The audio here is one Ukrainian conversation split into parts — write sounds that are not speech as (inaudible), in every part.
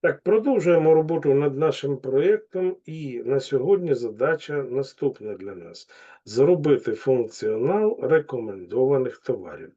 Так, продовжуємо роботу над нашим проєктом, і на сьогодні задача наступна для нас: зробити функціонал рекомендованих товарів.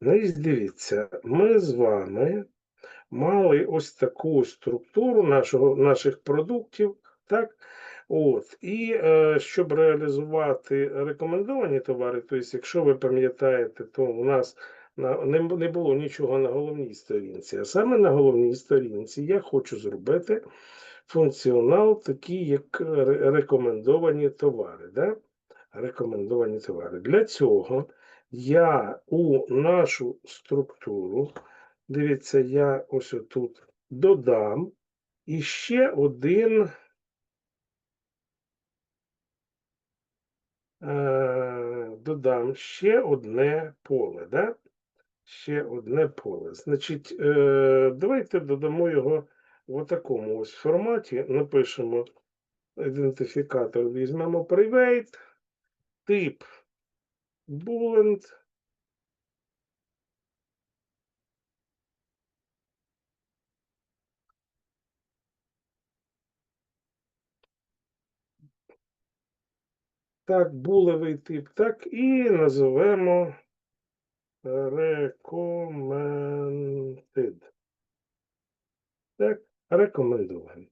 Ну і дивіться, ми з вами мали ось таку структуру нашого, наших продуктів, так? От, і е, щоб реалізувати рекомендовані товари, тобто, якщо ви пам'ятаєте, то у нас на, не, було нічого на головній сторінці. А саме на головній сторінці я хочу зробити функціонал, такий як рекомендовані товари. Да? Рекомендовані товари. Для цього я у нашу структуру, дивіться, я ось тут додам іще один. е, Додам ще одне поле, да? Ще одне поле. Значить, е, давайте додамо його в такому ось форматі. Напишемо ідентифікатор, візьмемо private, тип boolean, так, булевий тип, так, і називемо recommended. Так, рекомендований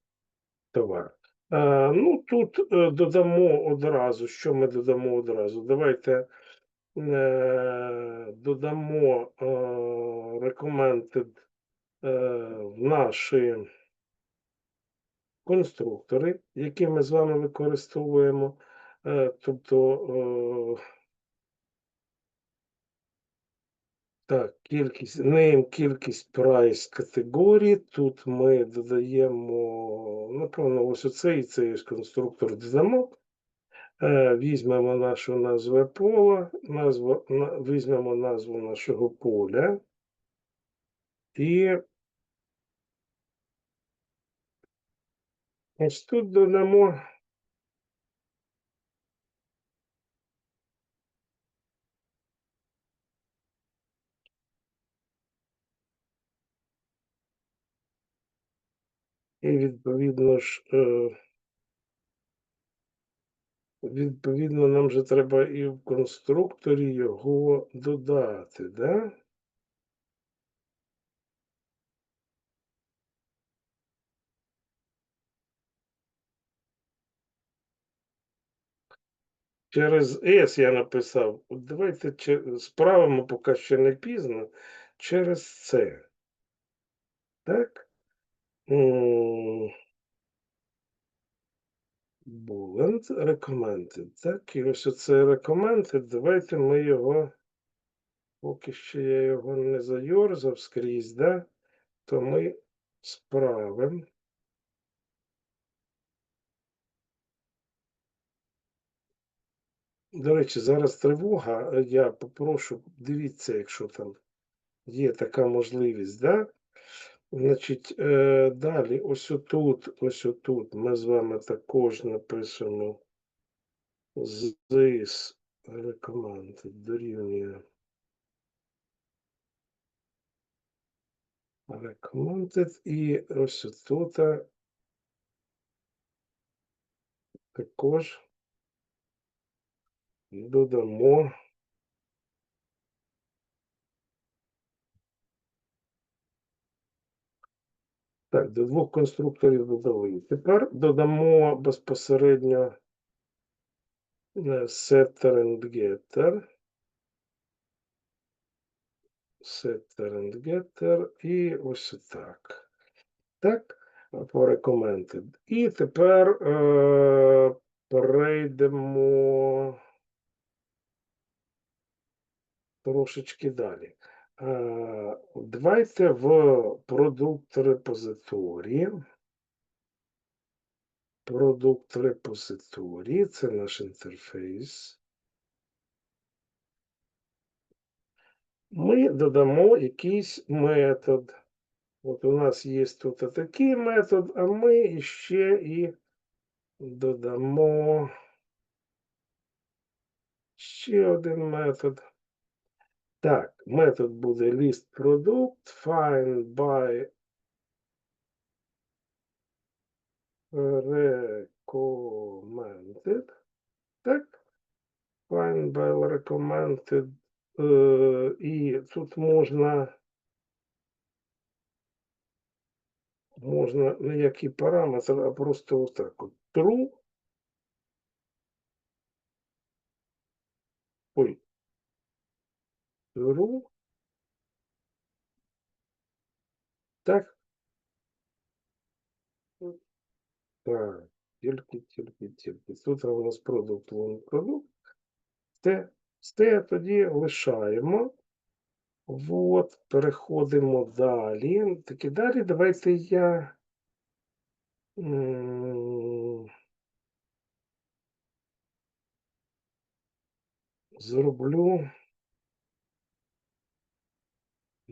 товар. А, ну, тут е, додамо одразу, що ми додамо одразу. Давайте е, додамо е, recommended е, в наші конструктори, які ми з вами використовуємо. Е, тобто, е, так, кількість, name, кількість price категорії. Тут ми додаємо, напевно, ось оцей цей конструктор додамо. Е, Візьмемо нашу назву поля, назву, на- візьмемо назву нашого поля і ось тут додамо і відповідно ж, е, відповідно, нам же треба і в конструкторі його додати, да? Через S я написав. Давайте справимо, поки ще не пізно, через C. Так? М, Bullet recommended. Так, і ось оце recommended. Давайте ми його, поки ще я його не зайорзав скрізь, да? то ми справимо. До речі, зараз тривога. е, Я попрошу, дивіться, якщо там є така можливість, да? Значить, е, далі, ось отут, ось отут ми з вами також напишемо this recommended дорівнює recommended і ось тут також додамо Так, до двох конструкторів додали. Тепер додамо безпосередньо е, setter and getter. Setter and getter. І ось так. Так, recommended. І тепер е, перейдемо трошечки далі. Е, давайте в продукт репозиторії. Продукт репозиторії, це наш інтерфейс. Ми додамо якийсь метод. От у нас є тут такий метод, а ми ще і додамо ще один метод. Так, метод буде list product, find by recommended. Так? Find by recommended. Е, і тут можна. Можна не який параметр, а просто отак от. True. True. Так. Так, тільки, тільки, тільки. Тут у нас продукт, вон продукт. Все, все тоді лишаємо. От, переходимо далі. Таки далі давайте я. Зроблю.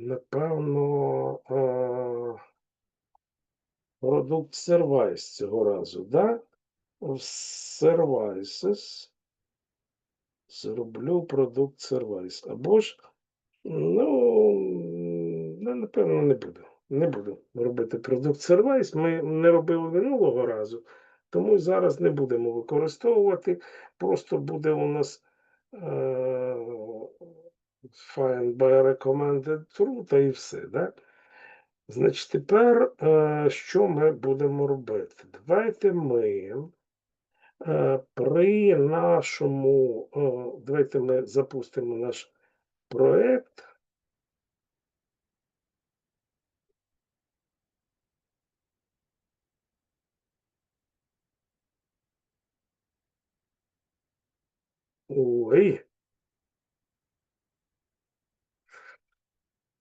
Напевно, а, продукт сервайс цього разу, да? Services зроблю продукт сервайс. Або ж, ну, ну, напевно, не буду. Не буду робити продукт сервайс. Ми не робили минулого разу, тому зараз не будемо використовувати. Просто буде у нас е, find by recommended true та і все. Да? Значить, тепер е, що ми будемо робити? Давайте ми е, при нашому, давайте ми запустимо наш проект.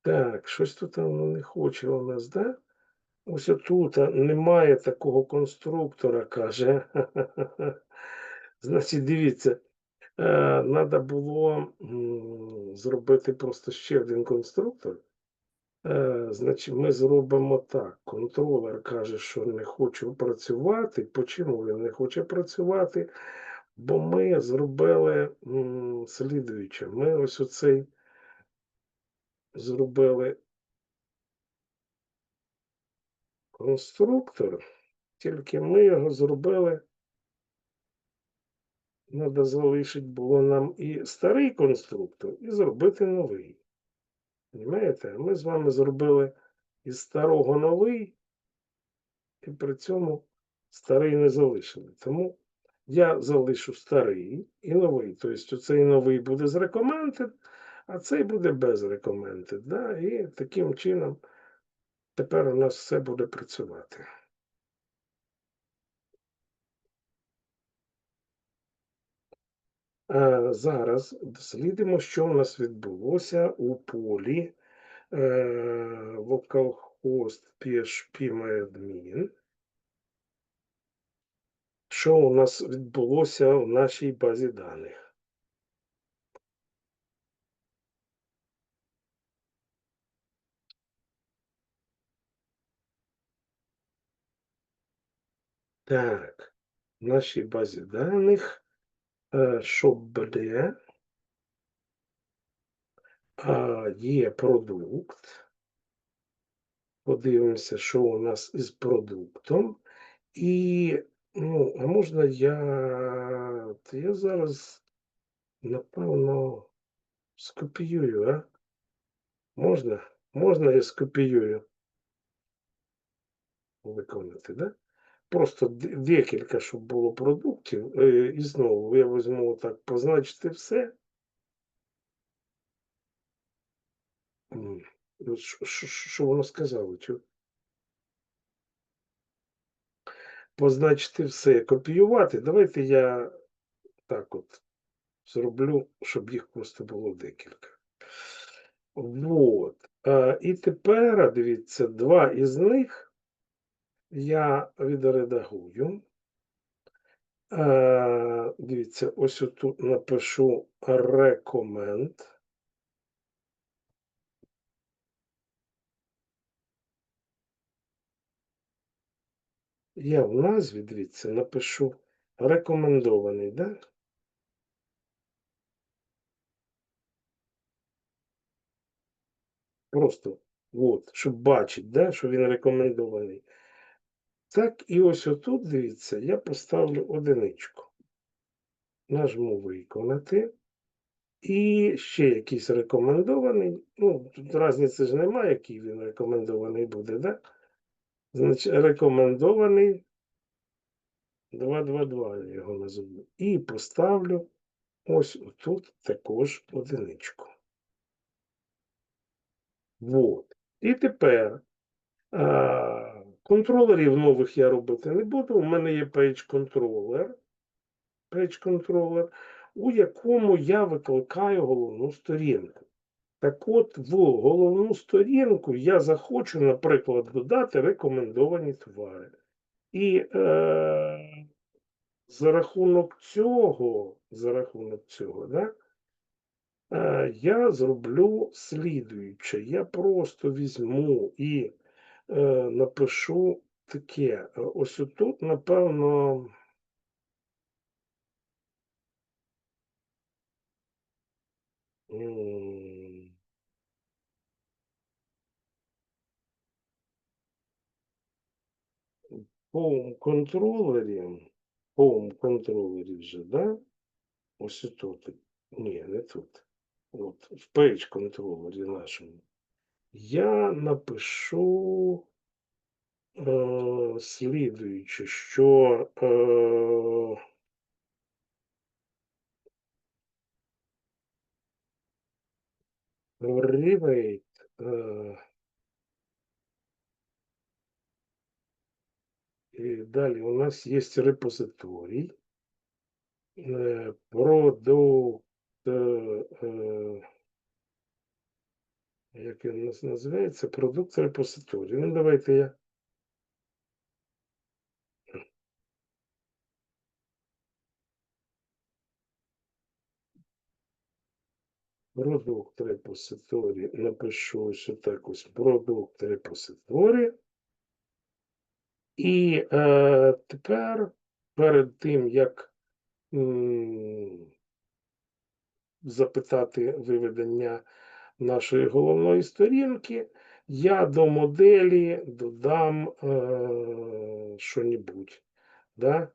Так, щось тут воно не хоче у нас, да? Ось тут немає такого конструктора, каже. (laughs) Значить, дивіться, треба було зробити просто ще один конструктор. Е, Значить, ми зробимо так. Контролер каже, що не хочу працювати. Чому він не хоче працювати? Бо ми зробили слідуюче. Ми ось оцей зробили конструктор, тільки ми його зробили. Треба залишити було нам і старий конструктор, і зробити новий. Понимаєте? Ми з вами зробили із старого новий, і при цьому старий не залишили. Тому я залишу старий і новий. Тобто цей новий буде з а цей буде без recommended. Да? І таким чином тепер у нас все буде працювати. Е, Зараз дослідимо, що у нас відбулося у полі е, localhost PHP MyAdmin. Що у нас відбулося в нашій базі даних? Так, в нашій базі даних, е, що буде, є продукт. Подивимося, що у нас із продуктом. І, ну, а можна я. Я зараз, напевно, скопіюю, а? Можна? Можна я скопіюю? Виконати, да? Просто декілька, щоб було продуктів. Е, І знову я візьму так, позначити все. Що- що- воно сказало? Позначити все, копіювати. Давайте я так от зроблю, щоб їх просто було декілька. Вот. І тепер, дивіться, два із них я відредагую. А, дивіться, ось тут напишу recommend. Я в назві, дивіться, напишу рекомендований, да? Просто, от, щоб бачити, да, що він рекомендований. Так, і ось отут, дивіться, я поставлю одиничку. Нажму виконати. І ще якийсь рекомендований. Ну, тут різниці ж немає, який він рекомендований буде, да? Значить, рекомендований 222 я його назву. І поставлю ось отут також одиничку. Вот. І тепер а, контролерів нових я робити не буду. У мене є page controller, page controller, у якому я викликаю головну сторінку. Так от, в головну сторінку я захочу, наприклад, додати рекомендовані твари. І е, за рахунок цього, за рахунок цього, да, е, я зроблю слідуюче. Я просто візьму і напишу таке. Е, Ось тут, напевно. Home контролері, Home контролері вже, да? Ось тут. Ні, не тут. От, в Page контролері нашому. Я напишу е, слідуюче, що е, Rewrite, е, і далі у нас є репозиторій. Е, Продукт. е, е, як він нас називається? Продукт репозиторій. Ну, давайте я. Продукт репозиторій. Напишу ось так ось продукт репозиторій. І е, тепер перед тим, як м, запитати виведення нашої головної сторінки, я до моделі додам е, що-небудь. Да?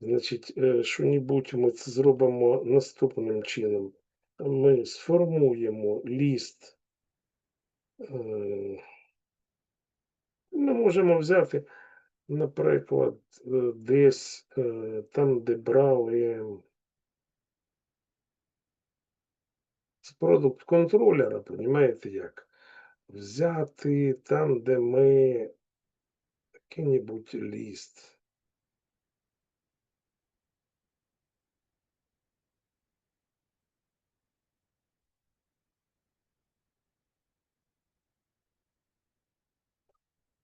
Значить, е, що-небудь ми це зробимо наступним чином. Ми сформуємо ліст. Е, ми можемо взяти, наприклад, е, десь е, там, де брали з продукт контролера, розумієте як? Взяти там, де ми який-небудь ліст.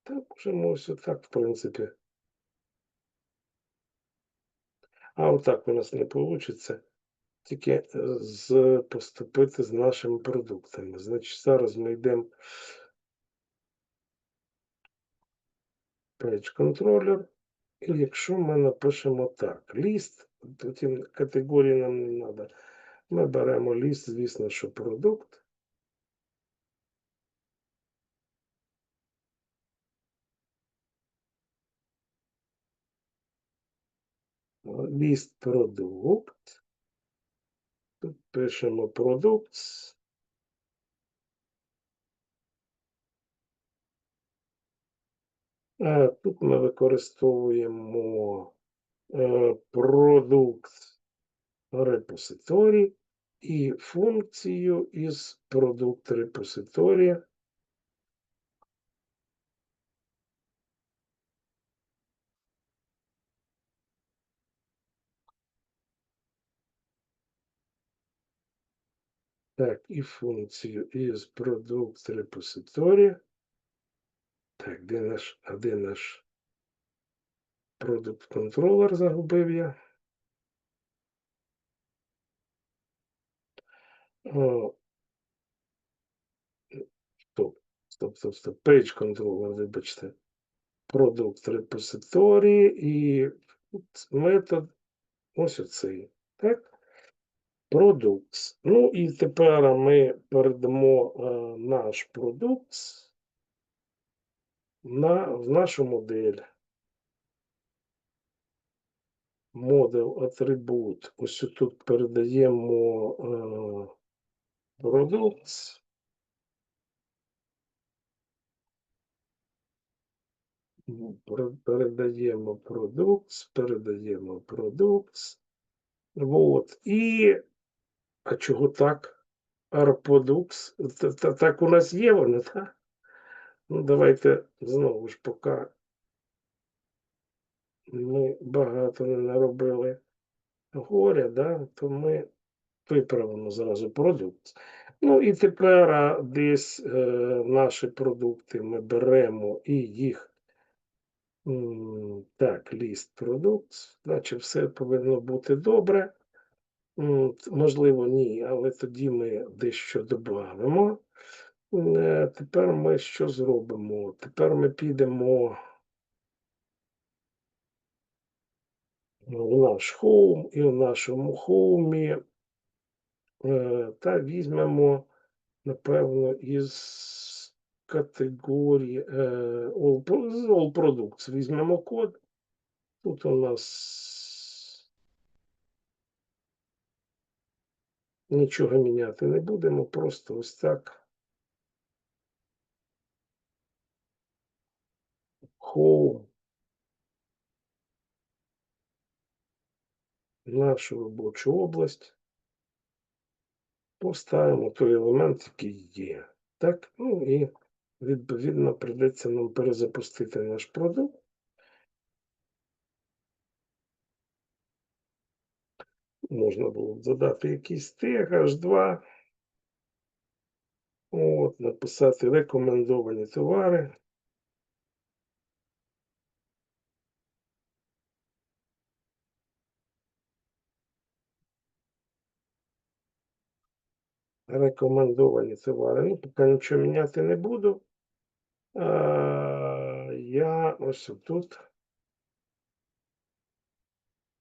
Так, можемо ось отак, в принципі. А отак у нас не вийде. Тільки е, з, поступити з нашими продуктами. Значить, зараз ми йдемо Page Controller. І якщо ми напишемо так, ліст, потім категорії нам не треба. Ми беремо ліст, звісно, що продукт. Ліст продукт. Тут пишемо продукт. А тут ми використовуємо е, продукт репозиторій і функцію із продукт репозиторія. Так, і функцію із продукт репозиторія. Так, де наш, а де наш продукт контролер загубив я? О, стоп, стоп, стоп, стоп. Page контролер, вибачте. Продукт репозиторії і метод ось оцей. Так? Продукт. Ну і тепер ми передамо е, наш продукт на, в нашу модель. модел атрибут. Ось тут передаємо е, products. Передаємо products, передаємо products. Вот. І, а чого так? Та- Так у нас є вони, так? Ну, давайте знову ж поки ми багато не наробили горя, да, то ми виправимо зразу продукт. Ну і тепер десь е, наші продукти ми беремо і їх. Так, ліст продукт, значить все повинно бути добре. Можливо, ні, але тоді ми дещо додамо. Е, Тепер ми що зробимо? Тепер ми підемо в наш хоум і в нашому хоумі е, та візьмемо, напевно, із категорії е, All Products візьмемо код. Тут у нас нічого міняти не будемо, просто ось так. Home. Нашу робочу область. Поставимо той елемент, який є. Так, ну і відповідно прийдеться нам перезапустити наш продукт. Можна було б додати якийсь тег H2. От, написати рекомендовані товари. Рекомендовані товари. Ну, поки нічого міняти не буду. А, я ось тут